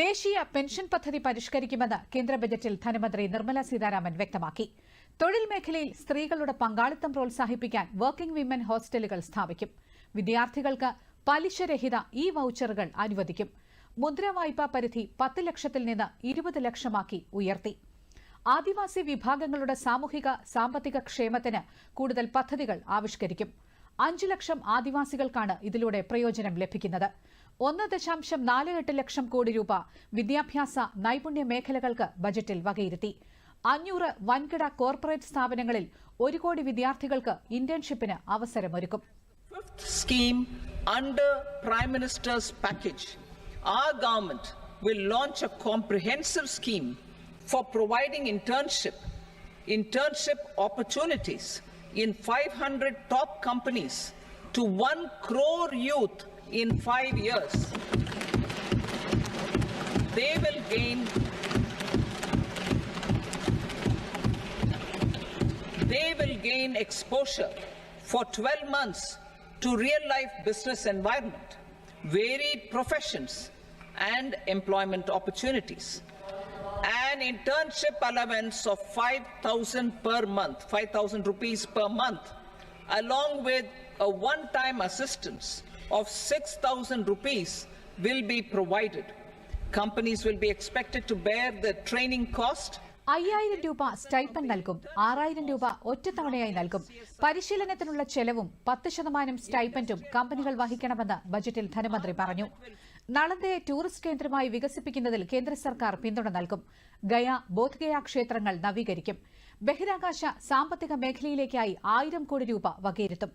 ദേശീയ പെൻഷൻ പദ്ധതി പരിഷ്കരിക്കുമെന്ന് കേന്ദ്ര ബജറ്റിൽ ധനമന്ത്രി നിർമ്മല സീതാരാമൻ വ്യക്തമാക്കി. തൊഴിൽ മേഖലയിൽ സ്ത്രീകളുടെ പങ്കാളിത്തം പ്രോത്സാഹിപ്പിക്കാൻ വർക്കിംഗ് വിമൻ ഹോസ്റ്റലുകൾ സ്ഥാപിക്കും. വിദ്യാർത്ഥികൾക്ക് പലിശരഹിത ഇ വൌച്ചറുകൾ അനുവദിക്കും. മുദ്ര വായ്പാ പരിധി പത്ത് ലക്ഷത്തിൽ നിന്ന് ഇരുപത് ലക്ഷമാക്കി ഉയർത്തി. ആദിവാസി വിഭാഗങ്ങളുടെ സാമൂഹിക സാമ്പത്തിക ക്ഷേമത്തിന് കൂടുതൽ പദ്ധതികൾ ആവിഷ്കരിക്കും. അഞ്ചു ലക്ഷം ആദിവാസികൾക്കാണ് ഇതിലൂടെ പ്രയോജനം ലഭിക്കുന്നത്. ഒന്ന് ദശാംശം നാല് എട്ട് ലക്ഷം കോടി രൂപ വിദ്യാഭ്യാസ നൈപുണ്യ മേഖലകൾക്ക് ബജറ്റിൽ വകയിരുത്തി. അഞ്ഞൂറ് വൻകിട കോർപ്പറേറ്റ് സ്ഥാപനങ്ങളിൽ ഒരു കോടി വിദ്യാർത്ഥികൾക്ക് ഇന്റേൺഷിപ്പിന് അവസരമൊരുക്കും. Scheme under prime minister's package our government will launch a comprehensive scheme for providing internship, internship opportunities in 500 top companies to 1 crore youth in 5 years. They will gain they will gain exposure for 12 months to real life business environment, varied professions and employment opportunities. Internship allowance of 5000 per month, 5000 rupees per month, along with a one-time assistance of 6000 rupees will be provided. Companies will be expected to bear the training cost അയ്യായിരം രൂപ stipend നൽകും ആറായിരം രൂപ ഒറ്റത്തവണയായി നൽകും പരിശീലനത്തിനുള്ള ചെലവും പത്ത് ശതമാനം സ്റ്റൈപ്പൻഡും കമ്പനികൾ വഹിക്കണമെന്ന് ബജറ്റിൽ ധനമന്ത്രി പറഞ്ഞു നളന്ദയെ ടൂറിസ്റ്റ് കേന്ദ്രമായി വികസിപ്പിക്കുന്നതിൽ കേന്ദ്ര സർക്കാർ പിന്തുണ നൽകും. ഗയ ബോധ്ഗയ ക്ഷേത്രങ്ങൾ നവീകരിക്കും. ബഹിരാകാശ സാമ്പത്തിക മേഖലയിലേക്കായി ആയിരം കോടി രൂപ വകയിരുത്തും.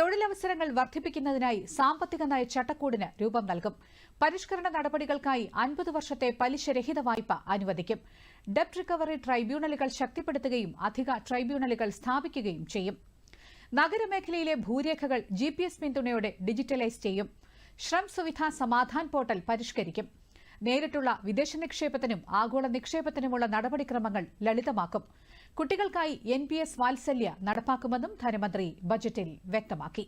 തൊഴിലവസരങ്ങൾ വർദ്ധിപ്പിക്കുന്നതിനായി സാമ്പത്തിക നയ ചട്ടക്കൂടിന് രൂപം നൽകും. പരിഷ്കരണ നടപടികൾക്കായി അൻപത് വർഷത്തെ പലിശരഹിത വായ്പ അനുവദിക്കും. ഡെപ്റ്റ് റിക്കവറി ട്രൈബ്യൂണലുകൾ ശക്തിപ്പെടുത്തുകയും അധിക ട്രൈബ്യൂണലുകൾ സ്ഥാപിക്കുകയും ചെയ്യും. നഗരമേഖലയിലെ ഭൂരേഖകൾ ജി പിന്തുണയോടെ ഡിജിറ്റലൈസ് ചെയ്യും. ശ്രം സുവിധ സമാധാൻ പോർട്ടൽ പരിഷ്കരിക്കും. നേരിട്ടുള്ള വിദേശ നിക്ഷേപത്തിനും ആഗോള നിക്ഷേപത്തിനുമുള്ള നടപടിക്രമങ്ങൾ ലളിതമാക്കും. കുട്ടികൾക്കായി എൻ പി എസ് വാത്സല്യ നടപ്പാക്കുമെന്നും ധനമന്ത്രി ബജറ്റിൽ വ്യക്തമാക്കി.